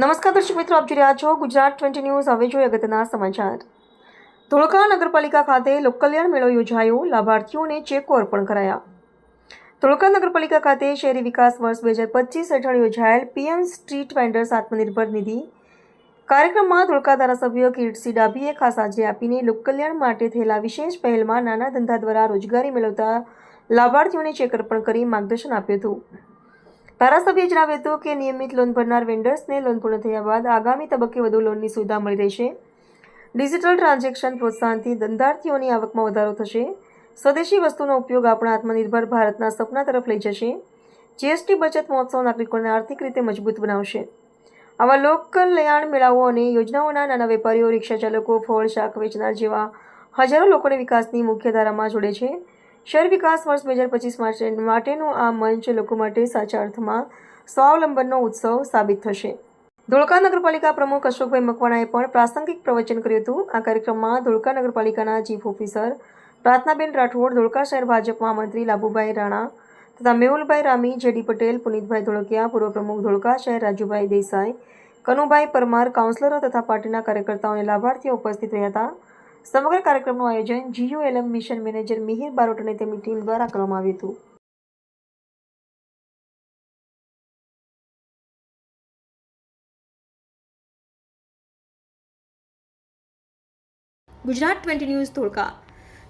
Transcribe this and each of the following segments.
નમસ્કાર દર્શક મિત્રો, આપ જોઈ રહ્યા છો ગુજરાત ટ્વેન્ટી ન્યૂઝ. હવે જોઈએ અગત્યના સમાચાર. ધોળકા નગરપાલિકા ખાતે લોકકલ્યાણ મેળો યોજાયો. લાભાર્થીઓને ચેકો અર્પણ કરાયા. ધોળકા નગરપાલિકા ખાતે શહેરી વિકાસ વર્ષ બે હજાર પચીસ હેઠળ યોજાયેલ પીએમ સ્ટ્રીટ વેન્ડર્સ આત્મનિર્ભર નિધિ કાર્યક્રમમાં ધોળકા ધારાસભ્ય કિરીટસિંહ ડાભીએ ખાસ હાજરી આપીને લોકકલ્યાણ માટે થયેલા વિશેષ પહેલમાં નાના ધંધા દ્વારા રોજગારી મેળવતા લાભાર્થીઓને ચેક અર્પણ કરી માર્ગદર્શન આપ્યું હતું. ધારાસભ્યએ જણાવ્યું હતું કે નિયમિત લોન ભરનાર વેન્ડર્સને લોન પૂર્ણ થયા બાદ આગામી તબક્કે વધુ લોનની સુવિધા મળી રહેશે. ડિજિટલ ટ્રાન્ઝેક્શન પ્રોત્સાહનથી ધંધાર્થીઓની આવકમાં વધારો થશે. સ્વદેશી વસ્તુનો ઉપયોગ આપણા આત્મનિર્ભર ભારતના સપના તરફ લઈ જશે. જીએસટી બચત મહોત્સવ નાગરિકોને આર્થિક રીતે મજબૂત બનાવશે. આવા લોકલ કલ્યાણ મેળાઓ અને યોજનાઓના નાના વેપારીઓ રિક્ષા ચાલકો ફળ, શાક વેચનાર જેવા હજારો લોકોને વિકાસની મુખ્ય ધારામાં જોડે છે. શહેર વિકાસ વર્ષ બે હજાર પચીસ માટેનું આ મંચ લોકો માટે સાચા અર્થમાં સ્વાવલંબનનો ઉત્સવ સાબિત થશે. ધોળકા નગરપાલિકા પ્રમુખ અશોકભાઈ મકવાણાએ પણ પ્રાસંગિક પ્રવચન કર્યું હતું. આ કાર્યક્રમમાં ધોળકા નગરપાલિકાના ચીફ ઓફિસર પ્રાર્થનાબેન રાઠોડ, ધોળકા શહેર ભાજપમાં મંત્રી લાભુભાઈ રાણા તથા મેહુલભાઈ રામી, જેડી પટેલ, પુનિતભાઈ ધોળકિયા, પૂર્વ પ્રમુખ ધોળકા શહેર રાજુભાઈ દેસાઈ, કનુભાઈ પરમાર, કાઉન્સિલરો તથા પાર્ટીના કાર્યકર્તાઓને લાભાર્થીઓ ઉપસ્થિત રહ્યા હતા. સમગ્ર કાર્યક્રમનું આયોજન GULM mission manager Mihir Barot અને તેમની ટીમ દ્વારા કરવામાં આવ્યું હતું. Gujarat twenty news Dholka.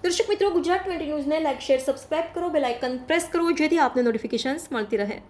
દર્શક મિત્રો, ગુજરાત ટ્વેન્ટી ન્યૂઝને લાઇક શેર, સબસ્ક્રાઇબ કરો, બેલ આઇકન પ્રેસ કરો, જેથી આપને નોટિફિકેશન્સ મળતી રહે.